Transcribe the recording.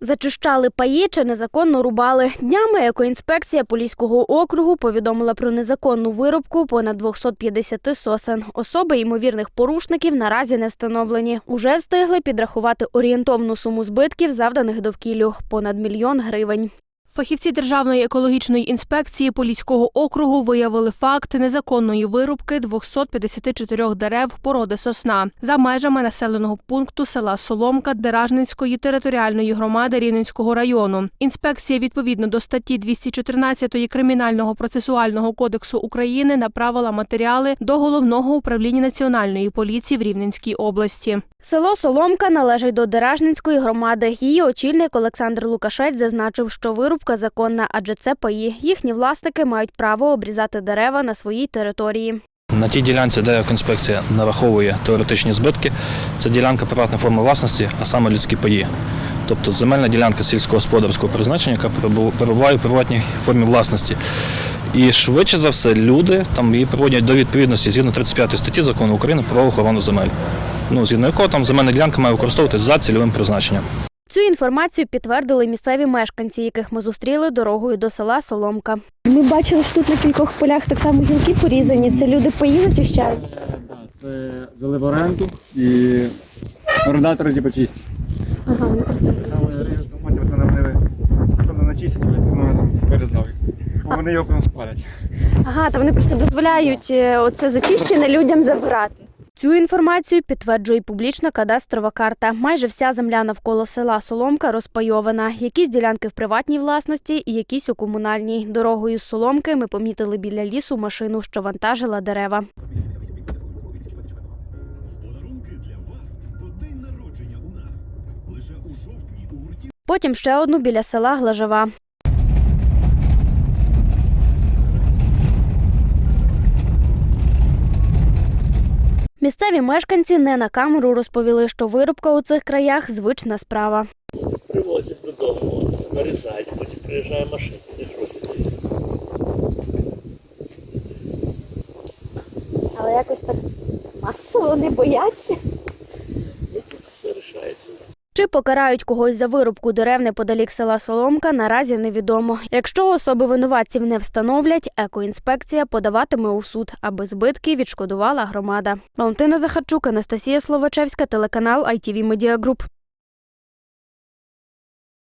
Зачищали паї чи незаконно рубали. Днями екоінспекція Поліського округу повідомила про незаконну виробку понад 250 сосен. Особи ймовірних порушників наразі не встановлені. Уже встигли підрахувати орієнтовну суму збитків, завданих довкіллю – понад мільйон гривень. Фахівці Державної екологічної інспекції Поліського округу виявили факт незаконної вирубки 254 дерев породи сосна за межами населеного пункту села Соломка Деражницької територіальної громади Рівненського району. Інспекція відповідно до статті 214 Кримінального процесуального кодексу України направила матеріали до головного управління національної поліції в Рівненській області. Село Соломка належить до Деражницької громади. Її очільник Олександр Лукашець зазначив, що вирубка законна, адже це паї. Їхні власники мають право обрізати дерева на своїй території. На тій ділянці, де інспекція нараховує теоретичні збитки, це ділянка приватної форми власності, а саме людські паї. Тобто земельна ділянка сільськогосподарського призначення, яка перебуває у приватній формі власності. І швидше за все люди там її приводять до відповідності згідно 35 статті закону України про охорону земель. Ну, згідно якого там земельна ділянка має використовуватися за цільовим призначенням. Цю інформацію підтвердили місцеві мешканці, яких ми зустріли дорогою до села Соломка. Ми бачили, що тут на кількох полях так само гілки порізані. Це люди паї зачищають. Це взяли в оренду і орендатори типу чистять. Ага, вони просто вони вони напевно начистять, але це вони. Бо вони його потім спалять. ага, то вони просто дозволяють е, оце зачищене людям забирати. Цю інформацію підтверджує й публічна кадастрова карта. Майже вся земля навколо села Соломка розпайована. Якісь ділянки в приватній власності, і якісь у комунальній. Дорогою з Соломки ми помітили біля лісу машину, що вантажила дерева. Подарунки для вас по день народження у нас. Лише у жовтні у гурті Потім ще одну біля села Глажева. Місцеві мешканці не на камеру розповіли, що вирубка у цих краях звична справа. привозять додому, нарізають, потім приїжджає машина, не гроші. Але якось так масово не бояться. Ну тут все рішається. Чи покарають когось за вирубку дерев неподалік села Соломка, наразі невідомо. Якщо особи винуватців не встановлять, екоінспекція подаватиме у суд, аби збитки відшкодувала громада. Валентина Захарчук, Анастасія Словачевська, телеканал ITV Media Group.